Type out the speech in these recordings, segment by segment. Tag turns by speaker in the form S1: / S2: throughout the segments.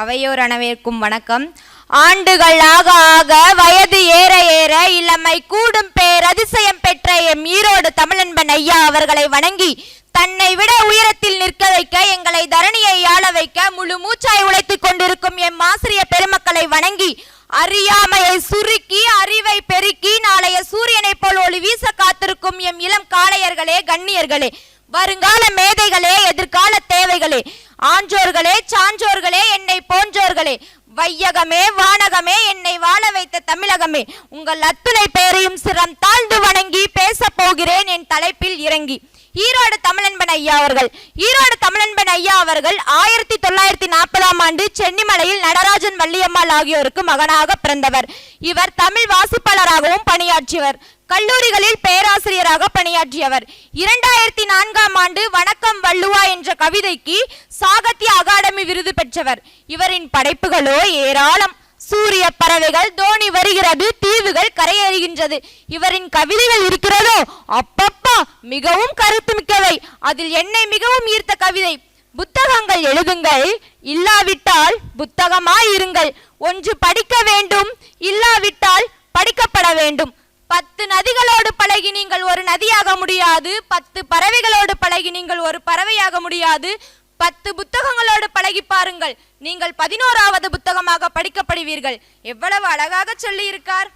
S1: அவையோர் அனைவருக்கும் வணக்கம். ஆண்டுகள் ஆக ஆக வயது ஏற ஏற இளமை கூடும் பேர் அதிசயம் பெற்ற எம் ஈரோடு தமிழன்பன் ஐயா அவர்களை வணங்கி தன்னை விட உயரத்தில் நிற்க வைக்க எங்களை தரணியை ஆள வைக்க முழு மூச்சாய் உழைத்துக் கொண்டிருக்கும் எம் ஆசிரிய பெருமக்களை வணங்கி அறியாமையை சுருக்கி அறிவை பெருக்கி நாளைய சூரியனைப் போல் ஒளி வீச காத்திருக்கும் எம் இளம் காளையர்களே கண்ணியர்களே. வருங்கால மேதைகளே எதிர்கால தேவைகளே. ஆன்றோர்களே சான்றோர்களே என்னை போன்றோர்களே. வையகமே வானகமே என்னை வாழ வைத்த தமிழகமே. உங்கள் அத்துணை பெயரையும் சிரம் தாழ்ந்து வணங்கி பேச போகிறேன் என் தலைப்பில் இறங்கி. ஈரோடு தமிழன்பன் ஐயா அவர்கள். ஈரோடு தமிழன்பன் ஐயா அவர்கள் ஆயிரத்தி தொள்ளாயிரத்தி நாற்பதாம் ஆண்டு சென்னிமலையில் நடராஜன் வள்ளியம்மாள் ஆகியோருக்கு மகனாக பிறந்தவர். இவர் தமிழ் வாசிப்பாளராகவும் பணியாற்றியவர். கல்லூரிகளில் பேராசிரியராக பணியாற்றியவர். இரண்டாயிரத்தி நான்காம் ஆண்டு வணக்கம் வள்ளுவா என்ற கவிதைக்கு சாகித்ய அகாடமி விருது பெற்றவர். இவரின் படைப்புகளோ ஏராளம். சூரிய பறவைகள் தோணி வருகிறது தீவுகள் கரையேறுகின்றது. இவரின் கவிதைகள் இருக்கிறதோ அப்பப்பா மிகவும் கருத்து மிக்கவை அதில் என்னை மிகவும் ஈர்த்த கவிதை புத்தகங்கள் எழுதுங்கள் இல்லாவிட்டால் புத்தகமாய் இருங்கள். ஒன்று படிக்க வேண்டும் இல்லாவிட்டால் படிக்கப்பட வேண்டும். பத்து நதிகளோடு பழகி நீங்கள் ஒரு நதியாக முடியாது பத்து பறவைகளோடு பழகி நீங்கள் ஒரு பறவையாக முடியாது. பத்து புத்தகங்களோடு பழகி பாருங்கள். நீங்கள் பதினோராவது புத்தகமாக படிக்கப்படுவீர்கள். எவ்வளவு அழகாக சொல்லியிருக்கார்.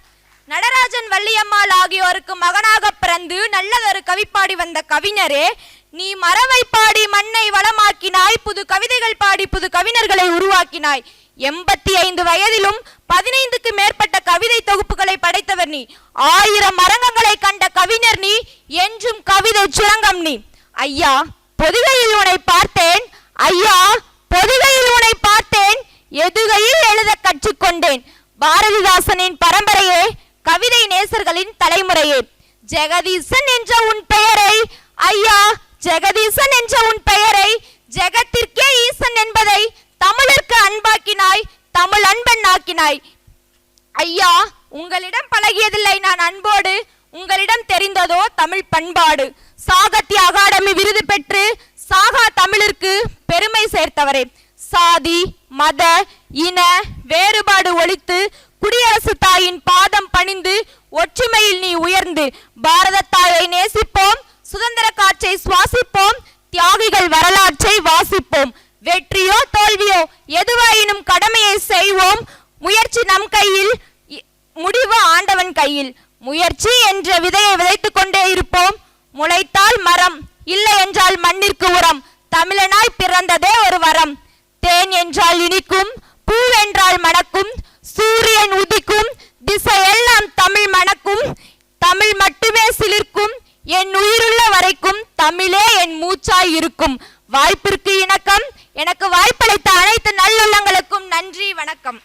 S1: நடராஜன் வள்ளியம்மாள் ஆகியோருக்கு மகனாக பிறந்து நல்லதொரு கவிப்பாடி வந்த கவிஞரே நீ மரவை பாடி மண்ணை வளமாக்கினாய் புது கவிதைகள் பாடி புது கவிஞர்களை உருவாக்கினாய். எண்பத்தி ஐந்து வயதிலும் பதினைந்துக்கு மேற்பட்ட கவிதை தொகுப்புகளை படைத்தவர் நீ. ஆயிரம் அரங்கங்களை கண்ட கவிஞர் நீ. என்றும் கவிதை சுரங்கம் நீ. ஐயா பொதுகையில் உன்னை பாரதிதாசனின் பரம்பரையே கவிதை நேசர்களின் தலைமுறையே. ஜெகதீசன் என்ற உன் பெயரை ஐயா ஜெகதீசன் என்ற உன் பெயரை ஜெகத்திற்கே ஈசன் என்பதை தமிழருக்கு அன்பாக்கினாய் தமிழ் அன்பன் ஆக்கினாய். ஐயா உங்களிடம் பழகியதில்லை நான் அன்போடு உங்களிடம் தெரிந்ததோ தமிழ் பண்பாடு. சாகித்ய அகாடமி விருது பெற்று சாகா தமிழிற்கு பெருமை சேர்த்தவரே. சாதி மத இன வேறுபாடு ஒழித்து குடியரசு தாயின் பாதம் பணிந்து ஒற்றுமையில் நீ உயர்ந்து. பாரத தாயை நேசிப்போம். சுதந்திர காற்றை சுவாசிப்போம். தியாகிகள் வரலாற்றை வாசிப்போம். வெற்றியோ தோல்வியோ எதுவாயினும் கடமையை செய்வோம். முயற்சி நம் கையில் இ- முடிவு ஆண்டவன் கையில். முயற்சி என்ற விதையை விதைத்துக் கொண்டே இருப்போம். முளைத்தால் மரம் இல்லை என்றால் மண்ணிற்கு உரம். தமிழனாய் பிறந்ததே ஒரு வரம். தேன் என்றால் இனிக்கும் பூவென்றால் மணக்கும். சூரியன் உதிக்கும் திசையெல்லாம் தமிழ் மணக்கும் தமிழ் மட்டுமே சிலிர்க்கும் என் உயிருள்ள வரைக்கும் தமிழே என் மூச்சாய் இருக்கும். வாய்ப்பிற்கு இணக்கம். எனக்கு வாய்ப்பளித்த அனைத்து நல்லுள்ளங்களுக்கும் நன்றி வணக்கம்.